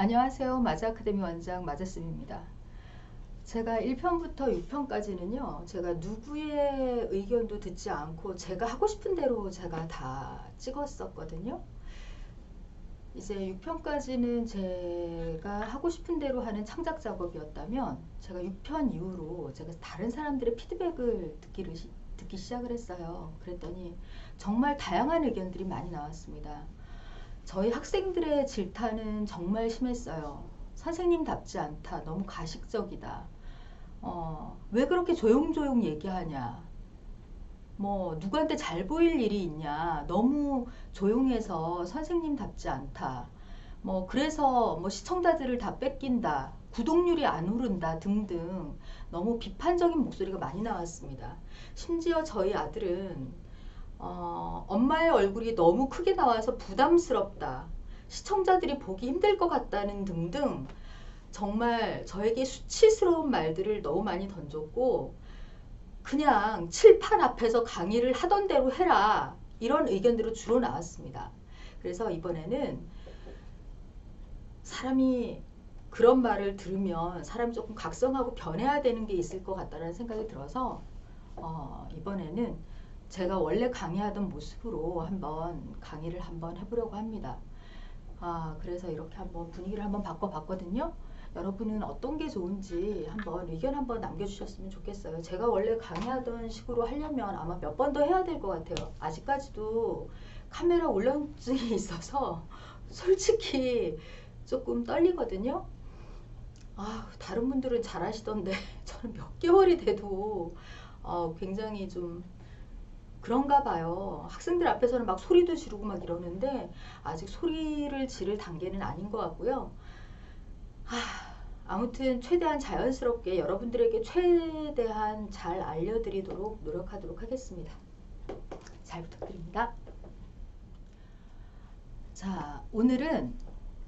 안녕하세요. 마자 아카데미 원장 마자쌤입니다. 제가 1편부터 6편까지는요, 제가 누구의 의견도 듣지 않고 제가 하고 싶은 대로 제가 다 찍었었거든요. 이제 6편까지는 제가 하고 싶은 대로 하는 창작 작업이었다면, 제가 6편 이후로 제가 다른 사람들의 피드백을 듣기를, 시- 듣기 시작을 했어요. 그랬더니 정말 다양한 의견들이 많이 나왔습니다. 저희 학생들의 질타는 정말 심했어요. 선생님답지 않다. 너무 가식적이다. 어, 왜 그렇게 조용조용 얘기하냐. 뭐, 누구한테 잘 보일 일이 있냐. 너무 조용해서 선생님답지 않다. 뭐, 그래서 뭐 시청자들을 다 뺏긴다. 구독률이 안 오른다. 등등. 너무 비판적인 목소리가 많이 나왔습니다. 심지어 저희 아들은 어, 엄마의 얼굴이 너무 크게 나와서 부담스럽다. 시청자들이 보기 힘들 것 같다는 등등 정말 저에게 수치스러운 말들을 너무 많이 던졌고 그냥 칠판 앞에서 강의를 하던 대로 해라. 이런 의견들로 주로 나왔습니다. 그래서 이번에는 사람이 그런 말을 들으면 사람이 조금 각성하고 변해야 되는 게 있을 것 같다는 생각이 들어서 어, 이번에는 제가 원래 강의하던 모습으로 한번 강의를 한번 해보려고 합니다. 아, 그래서 이렇게 한번 분위기를 한번 바꿔봤거든요. 여러분은 어떤 게 좋은지 한번 의견 한번 남겨주셨으면 좋겠어요. 제가 원래 강의하던 식으로 하려면 아마 몇 번 더 해야 될 것 같아요. 아직까지도 카메라 울렁증이 있어서 솔직히 조금 떨리거든요. 아, 다른 분들은 잘 하시던데 저는 몇 개월이 돼도 어, 굉장히 좀 그런가 봐요. 학생들 앞에서는 막 소리도 지르고 막 이러는데 아직 소리를 지를 단계는 아닌 것 같고요. 하, 아무튼 최대한 자연스럽게 여러분들에게 최대한 잘 알려드리도록 노력하도록 하겠습니다. 잘 부탁드립니다. 자, 오늘은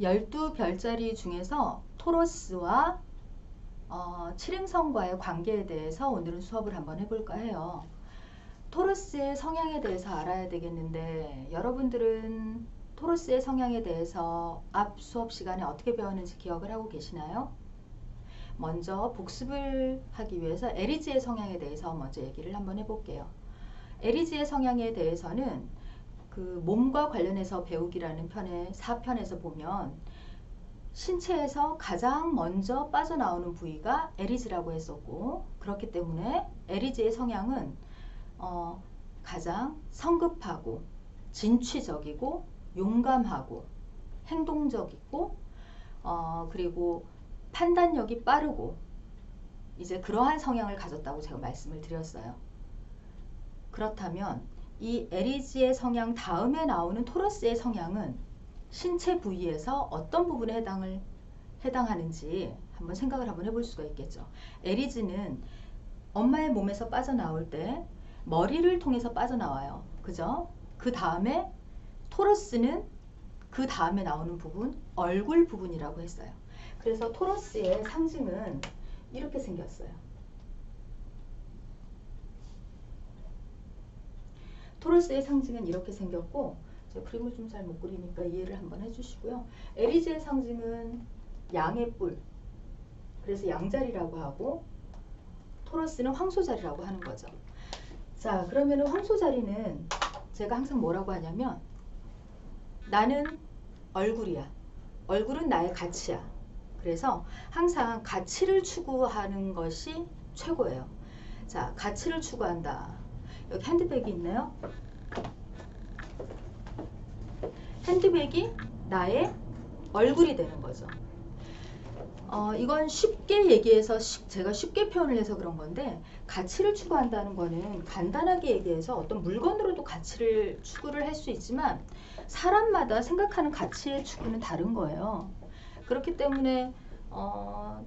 12별자리 중에서 토로스와 어, 칠행성과의 관계에 대해서 오늘은 수업을 한번 해볼까 해요. 토로스의 성향에 대해서 알아야 되겠는데 여러분들은 토로스의 성향에 대해서 앞 수업 시간에 어떻게 배웠는지 기억을 하고 계시나요? 먼저 복습을 하기 위해서 에리즈의 성향에 대해서 먼저 얘기를 한번 해볼게요. 에리즈의 성향에 대해서는 그 몸과 관련해서 배우기라는 편의 4편에서 보면 신체에서 가장 먼저 빠져나오는 부위가 에리즈라고 했었고 그렇기 때문에 에리즈의 성향은 어, 가장 성급하고 진취적이고 용감하고 행동적이고 어, 그리고 판단력이 빠르고 이제 그러한 성향을 가졌다고 제가 말씀을 드렸어요. 그렇다면 이 에리지의 성향 다음에 나오는 토러스의 성향은 신체 부위에서 어떤 부분에 해당을 해당하는지 한번 생각을 한번 해볼 수가 있겠죠. 에리즈는 엄마의 몸에서 빠져나올 때 머리를 통해서 빠져나와요. 그죠? 그 다음에 토러스는 그 다음에 나오는 부분 얼굴 부분이라고 했어요. 그래서 토러스의 상징은 이렇게 생겼어요. 토러스의 상징은 이렇게 생겼고 제가 그림을 좀 잘 못 그리니까 이해를 한번 해주시고요. 에리즈의 상징은 양의 뿔 그래서 양자리라고 하고 토러스는 황소자리라고 하는 거죠. 자 그러면은 황소 자리는 제가 항상 뭐라고 하냐면 나는 얼굴이야. 얼굴은 나의 가치야. 그래서 항상 가치를 추구하는 것이 최고예요. 자, 가치를 추구한다. 여기 핸드백이 있네요. 핸드백이 나의 얼굴이 되는 거죠. 어, 이건 쉽게 얘기해서 쉽- 제가 쉽게 표현을 해서 그런 건데 가치를 추구한다는 거는 간단하게 얘기해서 어떤 물건으로도 가치를 추구를 할 수 있지만 사람마다 생각하는 가치의 추구는 다른 거예요. 그렇기 때문에 어,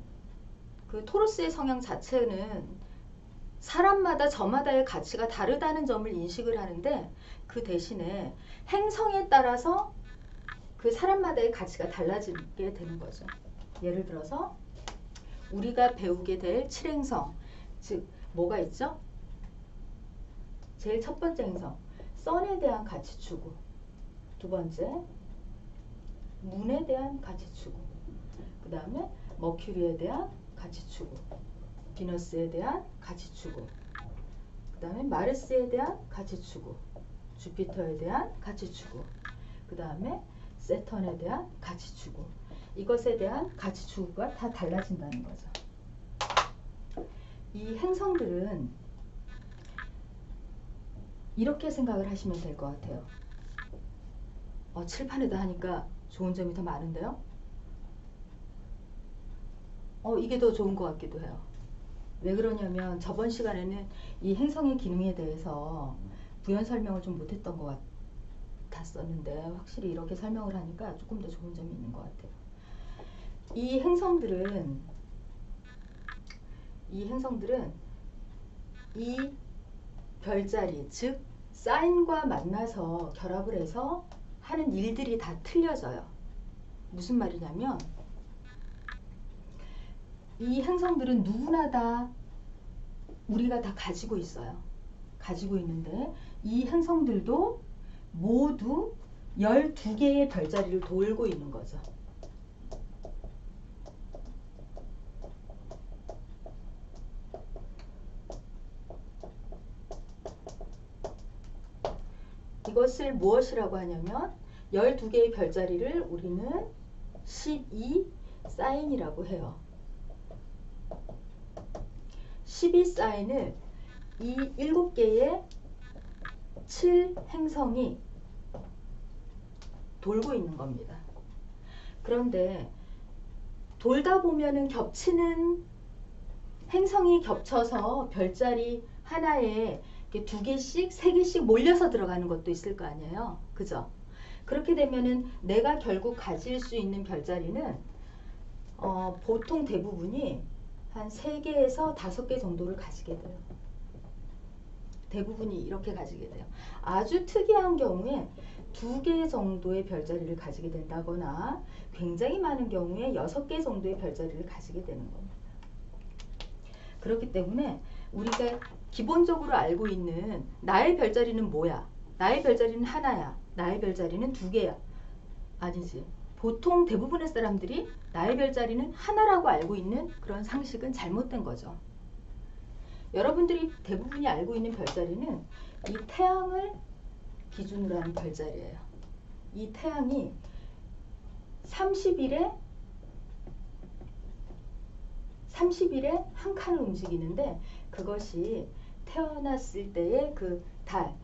그 토로스의 성향 자체는 사람마다 저마다의 가치가 다르다는 점을 인식을 하는데 그 대신에 행성에 따라서 그 사람마다의 가치가 달라지게 되는 거죠. 예를 들어서 우리가 배우게 될 칠행성, 즉 뭐가 있죠? 제일 첫 번째 행성, 선에 대한 가치 추구. 두 번째, 문에 대한 가치 추구. 그 다음에 머큐리에 대한 가치 추구, 비너스에 대한 가치 추구, 그 다음에 마르스에 대한 가치 추구, 주피터에 대한 가치 추구, 그 다음에 세턴에 대한 가치 추구. 이것에 대한 가치 추구가 다 달라진다는 거죠. 이 행성들은 이렇게 생각을 하시면 될 것 같아요. 어, 칠판에다 하니까 좋은 점이 더 많은데요? 어, 이게 더 좋은 것 같기도 해요. 왜 그러냐면 저번 시간에는 이 행성의 기능에 대해서 부연 설명을 좀 못했던 것 같았었는데 확실히 이렇게 설명을 하니까 조금 더 좋은 점이 있는 것 같아요. 이 행성들은 이 행성들은 이 별자리 즉 사인과 만나서 결합을 해서 하는 일들이 다 틀려져요. 무슨 말이냐면 이 행성들은 누구나 다 우리가 다 가지고 있어요. 가지고 있는데 이 행성들도 모두 12개의 별자리를 돌고 있는 거죠. 이것을 무엇이라고 하냐면 12개의 별자리를 우리는 12 사인이라고 해요. 12 사인을 이 7개의 7 행성이 돌고 있는 겁니다. 그런데 돌다 보면은 겹치는 행성이 겹쳐서 별자리 하나에 두 개씩, 세 개씩 몰려서 들어가는 것도 있을 거 아니에요. 그죠? 그렇게 되면은 내가 결국 가질 수 있는 별자리는 어, 보통 대부분이 한 3개에서 5개 정도를 가지게 돼요. 대부분이 이렇게 가지게 돼요. 아주 특이한 경우에 2개 정도의 별자리를 가지게 된다거나 굉장히 많은 경우에 6개 정도의 별자리를 가지게 되는 겁니다. 그렇기 때문에 우리가 기본적으로 알고 있는 나의 별자리는 뭐야? 나의 별자리는 하나야. 나의 별자리는 두 개야. 아니지. 보통 대부분의 사람들이 나의 별자리는 하나라고 알고 있는 그런 상식은 잘못된 거죠. 여러분들이 대부분이 알고 있는 별자리는 이 태양을 기준으로 하는 별자리예요. 이 태양이 30일에 30일에 한 칸을 움직이는데 그것이 태어났을 때의 그 달,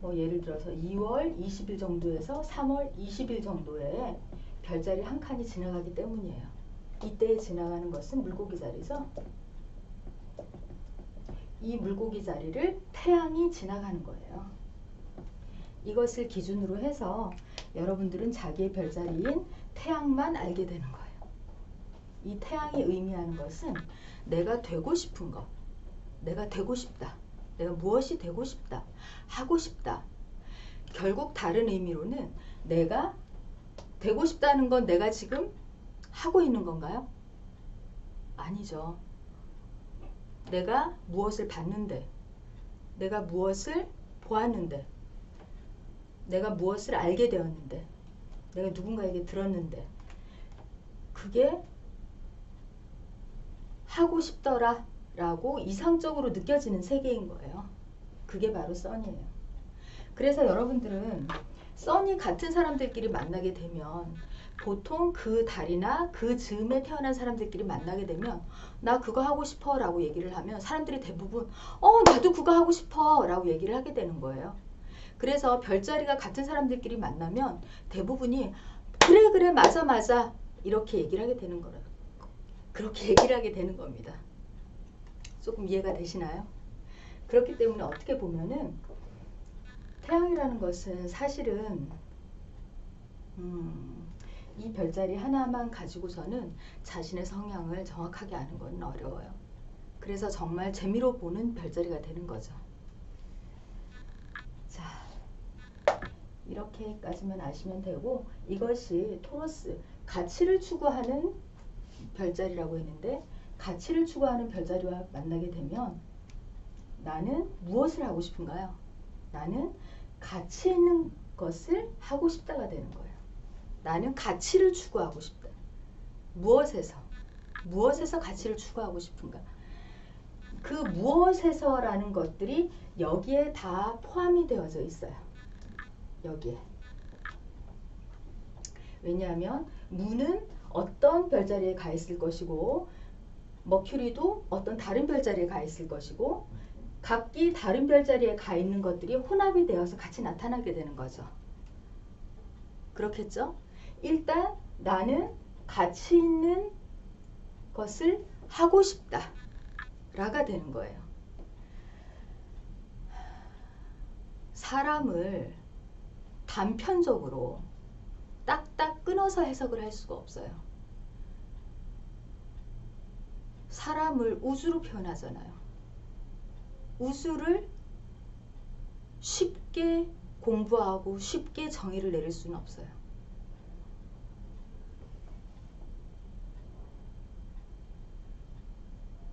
뭐 예를 들어서 2월 20일 정도에서 3월 20일 정도에 별자리 한 칸이 지나가기 때문이에요. 이때 지나가는 것은 물고기 자리죠. 이 물고기 자리를 태양이 지나가는 거예요. 이것을 기준으로 해서 여러분들은 자기의 별자리인 태양만 알게 되는 거예요. 이 태양이 의미하는 것은 내가 되고 싶은 것, 내가 되고 싶다. 내가 무엇이 되고 싶다. 하고 싶다. 결국 다른 의미로는 내가 되고 싶다는 건 내가 지금 하고 있는 건가요? 아니죠. 내가 무엇을 봤는데, 내가 무엇을 보았는데, 내가 무엇을 알게 되었는데, 내가 누군가에게 들었는데, 그게 하고 싶더라 라고 이상적으로 느껴지는 세계인 거예요. 그게 바로 써니예요. 그래서 여러분들은 써니 같은 사람들끼리 만나게 되면 보통 그 달이나 그 즈음에 태어난 사람들끼리 만나게 되면 나 그거 하고 싶어 라고 얘기를 하면 사람들이 대부분 어 나도 그거 하고 싶어 라고 얘기를 하게 되는 거예요. 그래서 별자리가 같은 사람들끼리 만나면 대부분이 그래 그래 맞아 맞아 이렇게 얘기를 하게 되는 거예요. 그렇게 얘기를 하게 되는 겁니다. 조금 이해가 되시나요? 그렇기 때문에 어떻게 보면은 태양이라는 것은 사실은 음, 이 별자리 하나만 가지고서는 자신의 성향을 정확하게 아는 건 어려워요. 그래서 정말 재미로 보는 별자리가 되는 거죠. 자, 이렇게까지만 아시면 되고 이것이 토로스 가치를 추구하는 별자리라고 했는데 가치를 추구하는 별자리와 만나게 되면 나는 무엇을 하고 싶은가요? 나는 가치 있는 것을 하고 싶다가 되는 거예요. 나는 가치를 추구하고 싶다. 무엇에서 무엇에서 가치를 추구하고 싶은가? 그 무엇에서라는 것들이 여기에 다 포함이 되어져 있어요. 여기에. 왜냐하면 무는 어떤 별자리에 가 있을 것이고 머큐리도 어떤 다른 별자리에 가 있을 것이고 각기 다른 별자리에 가 있는 것들이 혼합이 되어서 같이 나타나게 되는 거죠. 그렇겠죠? 일단 나는 가치 있는 것을 하고 싶다. 라가 되는 거예요. 사람을 단편적으로 딱딱 끊어서 해석을 할 수가 없어요. 사람을 우주로 표현하잖아요. 우주를 쉽게 공부하고 쉽게 정의를 내릴 수는 없어요.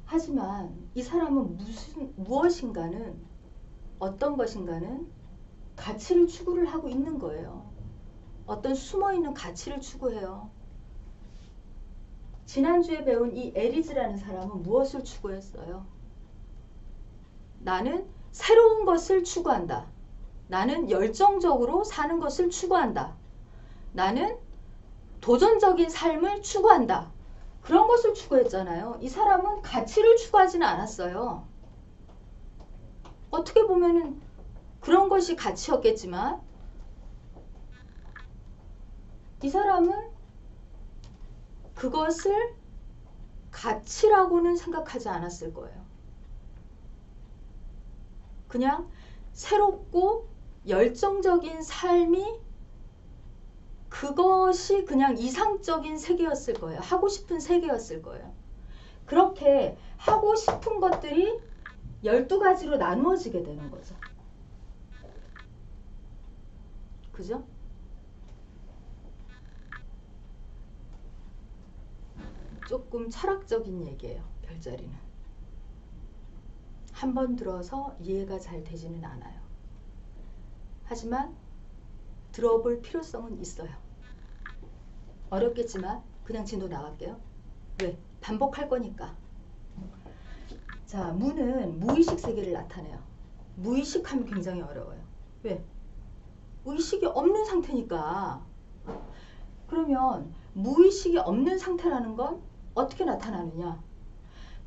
하지만 이 사람은 무슨 무엇인가는 어떤 것인가는 가치를 추구를 하고 있는 거예요. 어떤 숨어 있는 가치를 추구해요. 지난주에 배운 이 에리즈라는 사람은 무엇을 추구했어요? 나는 새로운 것을 추구한다. 나는 열정적으로 사는 것을 추구한다. 나는 도전적인 삶을 추구한다. 그런 것을 추구했잖아요. 이 사람은 가치를 추구하지는 않았어요. 어떻게 보면은 그런 것이 가치였겠지만 이 사람은 그것을 가치라고는 생각하지 않았을 거예요. 그냥 새롭고 열정적인 삶이 그것이 그냥 이상적인 세계였을 거예요. 하고 싶은 세계였을 거예요. 그렇게 하고 싶은 것들이 12가지로 나누어지게 되는 거죠. 그죠? 조금 철학적인 얘기예요. 별자리는. 한 번 들어서 이해가 잘 되지는 않아요. 하지만 들어볼 필요성은 있어요. 어렵겠지만 그냥 진도 나갈게요. 왜? 반복할 거니까. 자, 무는 무의식 세계를 나타내요. 무의식하면 굉장히 어려워요. 왜? 의식이 없는 상태니까. 그러면 무의식이 없는 상태라는 건 어떻게 나타나느냐?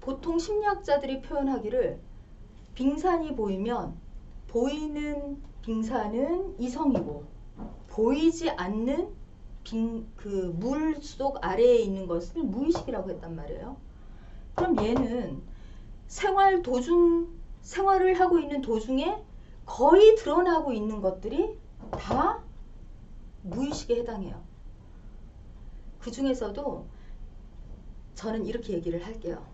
보통 심리학자들이 표현하기를 빙산이 보이면 보이는 빙산은 이성이고 보이지 않는 그 물 속 아래에 있는 것을 무의식이라고 했단 말이에요. 그럼 얘는 생활 도중 생활을 하고 있는 도중에 거의 드러나고 있는 것들이 다 무의식에 해당해요. 그 중에서도 저는 이렇게 얘기를 할게요.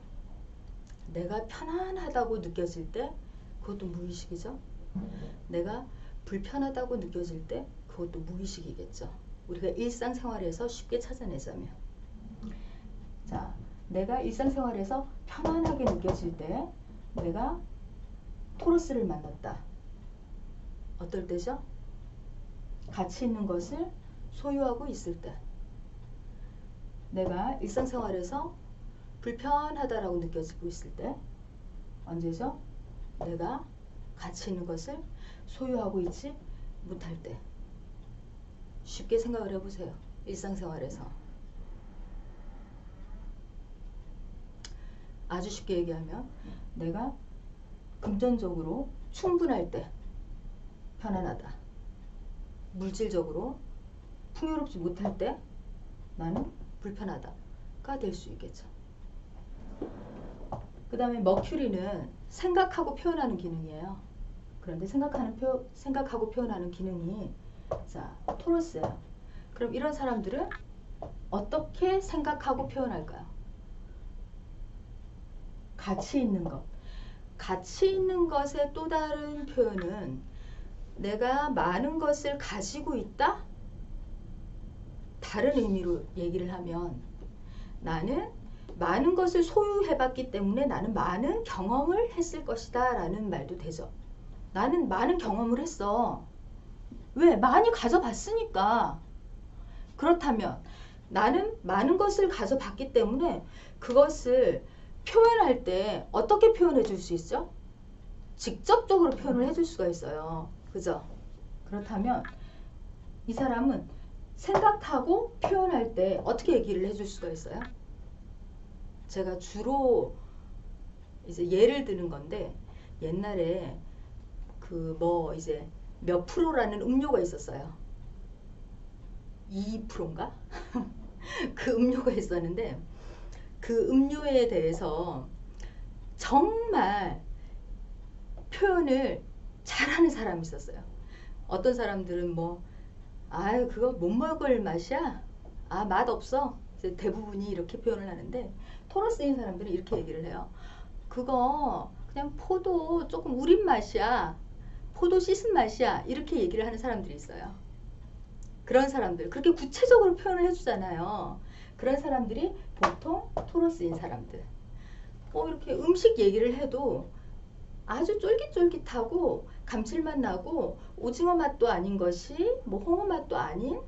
내가 편안하다고 느껴질 때 그것도 무의식이죠. 내가 불편하다고 느껴질 때 그것도 무의식이겠죠. 우리가 일상생활에서 쉽게 찾아내자면 자, 내가 일상생활에서 편안하게 느껴질 때 내가 토로스를 만났다. 어떨 때죠? 가치 있는 것을 소유하고 있을 때 내가 일상생활에서 불편하다라고 느껴지고 있을 때 언제죠? 내가 가치 있는 것을 소유하고 있지 못할 때 쉽게 생각을 해보세요. 일상생활에서 아주 쉽게 얘기하면 내가 금전적으로 충분할 때 편안하다. 물질적으로 풍요롭지 못할 때 나는 불편하다가 될 수 있겠죠. 그 다음에 머큐리는 생각하고 표현하는 기능이에요. 그런데 생각하는 표, 생각하고 표현하는 기능이 자 토로스예요. 그럼 이런 사람들은 어떻게 생각하고 표현할까요? 가치 있는 것. 가치 있는 것의 또 다른 표현은 내가 많은 것을 가지고 있다? 다른 의미로 얘기를 하면 나는 많은 것을 소유해봤기 때문에 나는 많은 경험을 했을 것이다 라는 말도 되죠. 나는 많은 경험을 했어. 왜? 많이 가져봤으니까. 그렇다면 나는 많은 것을 가져봤기 때문에 그것을 표현할 때 어떻게 표현해 줄 수 있죠? 직접적으로 표현을 해 줄 수가 있어요. 그죠? 그렇다면 이 사람은 생각하고 표현할 때 어떻게 얘기를 해줄 수가 있어요? 제가 주로 이제 예를 드는 건데 옛날에 그 뭐 이제 몇 프로라는 음료가 있었어요. 2%인가? 그 음료가 있었는데 그 음료에 대해서 정말 표현을 잘하는 사람이 있었어요. 어떤 사람들은 뭐 아유 그거 못 먹을 맛이야. 아 맛 없어. 대부분이 이렇게 표현을 하는데 토러스인 사람들은 이렇게 얘기를 해요. 그거 그냥 포도 조금 우린 맛이야. 포도 씻은 맛이야. 이렇게 얘기를 하는 사람들이 있어요. 그런 사람들 그렇게 구체적으로 표현을 해주잖아요. 그런 사람들이 보통 토러스인 사람들. 뭐 이렇게 음식 얘기를 해도 아주 쫄깃쫄깃하고 감칠맛 나고 오징어 맛도 아닌 것이 뭐 홍어 맛도 아닌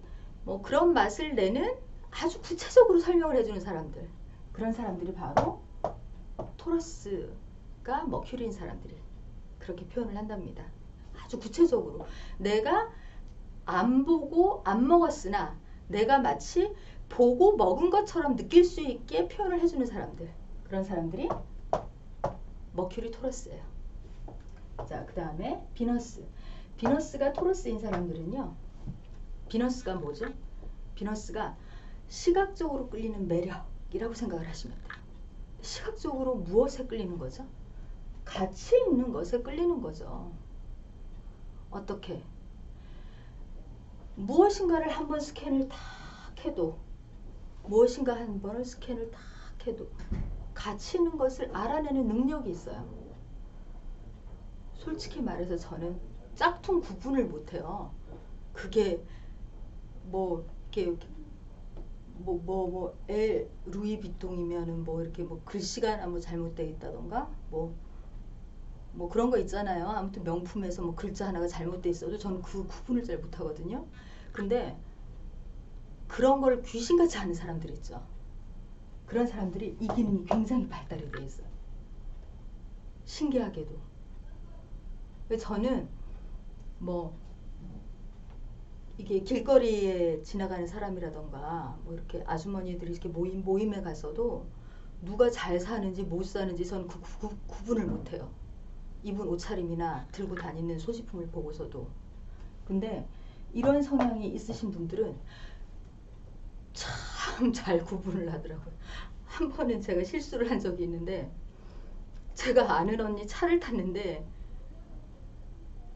뭐 그런 맛을 내는 아주 구체적으로 설명을 해주는 사람들 그런 사람들이 바로 토러스가 머큐리인 사람들이 그렇게 표현을 한답니다. 아주 구체적으로 내가 안 보고 안 먹었으나 내가 마치 보고 먹은 것처럼 느낄 수 있게 표현을 해주는 사람들 그런 사람들이 머큐리 토러스예요. 자, 그 다음에 비너스. 비너스가 토러스인 사람들은요. 비너스가 뭐죠? 비너스가 시각적으로 끌리는 매력이라고 생각을 하시면 돼요. 시각적으로 무엇에 끌리는 거죠? 가치 있는 것에 끌리는 거죠. 어떻게? 무엇인가를 한 번 스캔을 탁 해도 무엇인가 한 번을 스캔을 탁 해도 가치 있는 것을 알아내는 능력이 있어요. 솔직히 말해서 저는 짝퉁 구분을 못해요. 그게 뭐 이렇게 뭐 뭐 뭐 엘 루이 비통이면은 뭐 이렇게 뭐 글씨가 뭐 잘못되어 있다던가 뭐뭐 그런 거 있잖아요. 아무튼 명품에서 뭐 글자 하나가 잘못돼 있어도 저는 그 구분을 잘 못하거든요. 근데 그런 걸 귀신같이 하는 사람들 있죠. 그런 사람들이 이 기능이 굉장히 발달이 돼 있어요. 신기하게도. 저는 뭐 이게 길거리에 지나가는 사람이라던가 뭐 이렇게 아주머니들이 이렇게 모임 모임에 가서도 누가 잘 사는지 못 사는지 저는 그 구, 구, 구분을 못해요. 입은 옷차림이나 들고 다니는 소지품을 보고서도. 근데 이런 성향이 있으신 분들은 참 잘 구분을 하더라고요. 한 번은 제가 실수를 한 적이 있는데 제가 아는 언니 차를 탔는데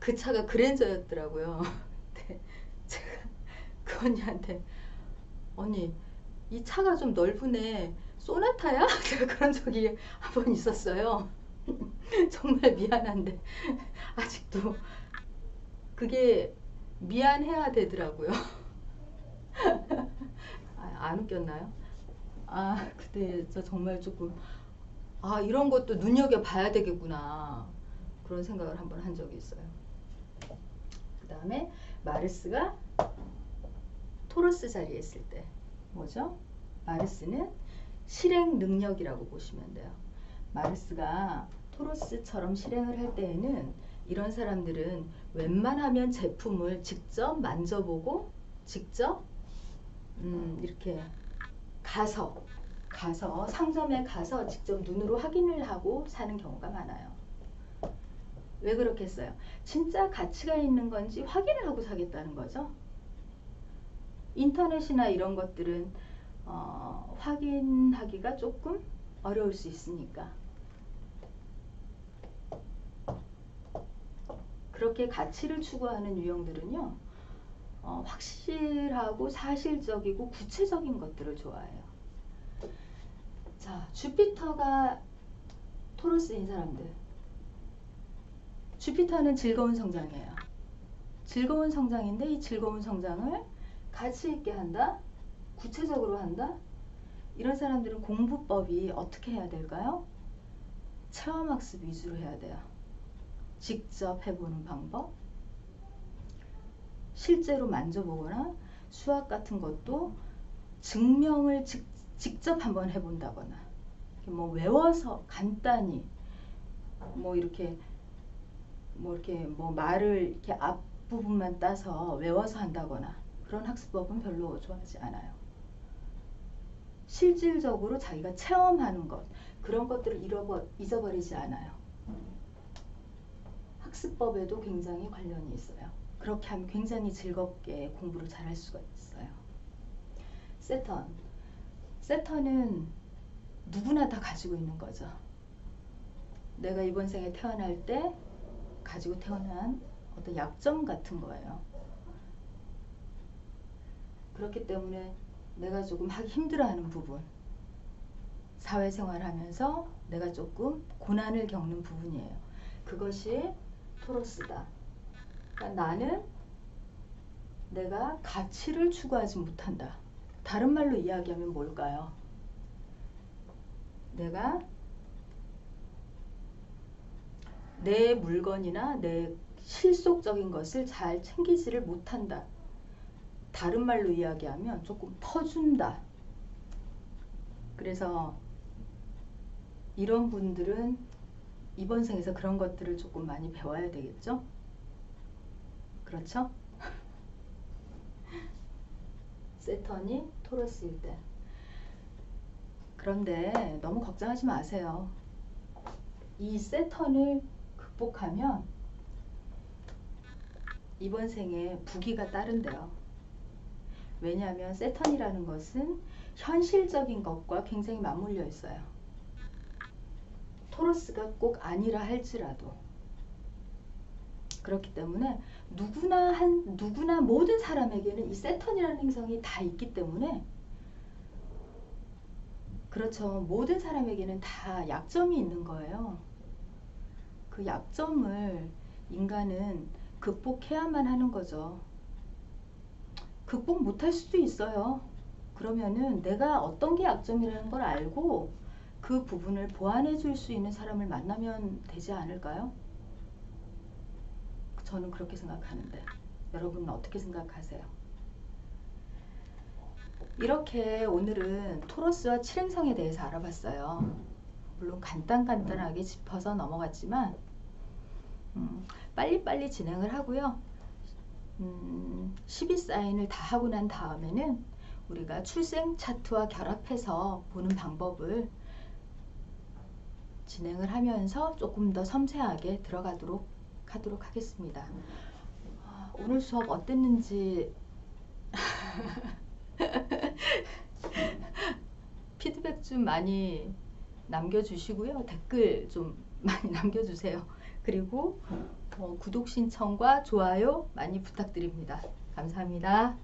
그 차가 그랜저였더라고요. 근데 제가 그 언니한테 언니 이 차가 좀 넓으네 소나타야? 제가 그런 적이 한 번 있었어요. 정말 미안한데 아직도 그게 미안해야 되더라고요. 아, 안 웃겼나요? 아 그때 저 정말 조금 아 이런 것도 눈여겨 봐야 되겠구나 그런 생각을 한번 한 적이 있어요. 그 다음에 마르스가 토러스 자리에 있을 때 뭐죠? 마르스는 실행 능력이라고 보시면 돼요. 마르스가 토로스처럼 실행을 할 때에는 이런 사람들은 웬만하면 제품을 직접 만져보고 직접 음, 이렇게 가서 가서 상점에 가서 직접 눈으로 확인을 하고 사는 경우가 많아요. 왜 그렇겠어요? 진짜 가치가 있는 건지 확인을 하고 사겠다는 거죠. 인터넷이나 이런 것들은 어, 확인하기가 조금 어려울 수 있으니까 그렇게 가치를 추구하는 유형들은요 어, 확실하고 사실적이고 구체적인 것들을 좋아해요. 자, 주피터가 토로스인 사람들. 주피터는 즐거운 성장이에요. 즐거운 성장인데 이 즐거운 성장을 가치 있게 한다? 구체적으로 한다? 이런 사람들은 공부법이 어떻게 해야 될까요? 체험학습 위주로 해야 돼요. 직접 해보는 방법, 실제로 만져보거나 수학 같은 것도 증명을 직, 직접 한번 해본다거나 뭐 외워서 간단히 뭐 이렇게 뭐 이렇게 뭐 말을 이렇게 앞 부분만 따서 외워서 한다거나 그런 학습법은 별로 좋아하지 않아요. 실질적으로 자기가 체험하는 것 그런 것들을 잃어버, 잊어버리지 않아요. 학습법에도 굉장히 관련이 있어요. 그렇게 하면 굉장히 즐겁게 공부를 잘할 수가 있어요. 세턴. 세턴은 누구나 다 가지고 있는 거죠. 내가 이번 생에 태어날 때 가지고 태어난 어떤 약점 같은 거예요. 그렇기 때문에 내가 조금 하기 힘들어하는 부분, 사회생활 하면서 내가 조금 고난을 겪는 부분이에요. 그것이 토로스다. 그러니까 나는 내가 가치를 추구하지 못한다. 다른 말로 이야기하면 뭘까요? 내가 내 물건이나 내 실속적인 것을 잘 챙기지를 못한다. 다른 말로 이야기하면 조금 퍼준다. 그래서 이런 분들은 이번 생에서 그런 것들을 조금 많이 배워야 되겠죠? 그렇죠? 세턴이 토러스일 때. 그런데 너무 걱정하지 마세요. 이 세턴을 극복하면 이번 생에 부기가 따른대요. 왜냐하면 세턴이라는 것은 현실적인 것과 굉장히 맞물려 있어요. 토러스가 꼭 아니라 할지라도 그렇기 때문에 누구나 한 누구나 모든 사람에게는 이 세턴이라는 행성이 다 있기 때문에 그렇죠. 모든 사람에게는 다 약점이 있는 거예요. 그 약점을 인간은 극복해야만 하는 거죠. 극복 못할 수도 있어요. 그러면은 내가 어떤 게 약점이라는 걸 알고 그 부분을 보완해 줄 수 있는 사람을 만나면 되지 않을까요? 저는 그렇게 생각하는데 여러분은 어떻게 생각하세요? 이렇게 오늘은 토러스와 칠행성에 대해서 알아봤어요. 물론 간단간단하게 짚어서 넘어갔지만 음, 빨리빨리 진행을 하고요. 음, 12사인을 다 하고 난 다음에는 우리가 출생 차트와 결합해서 보는 방법을 진행을 하면서 조금 더 섬세하게 들어가도록 하도록 하겠습니다. 아, 오늘 수업 어땠는지 피드백 좀 많이 남겨주시고요. 댓글 좀 많이 남겨주세요. 그리고 어, 구독 신청과 좋아요 많이 부탁드립니다. 감사합니다.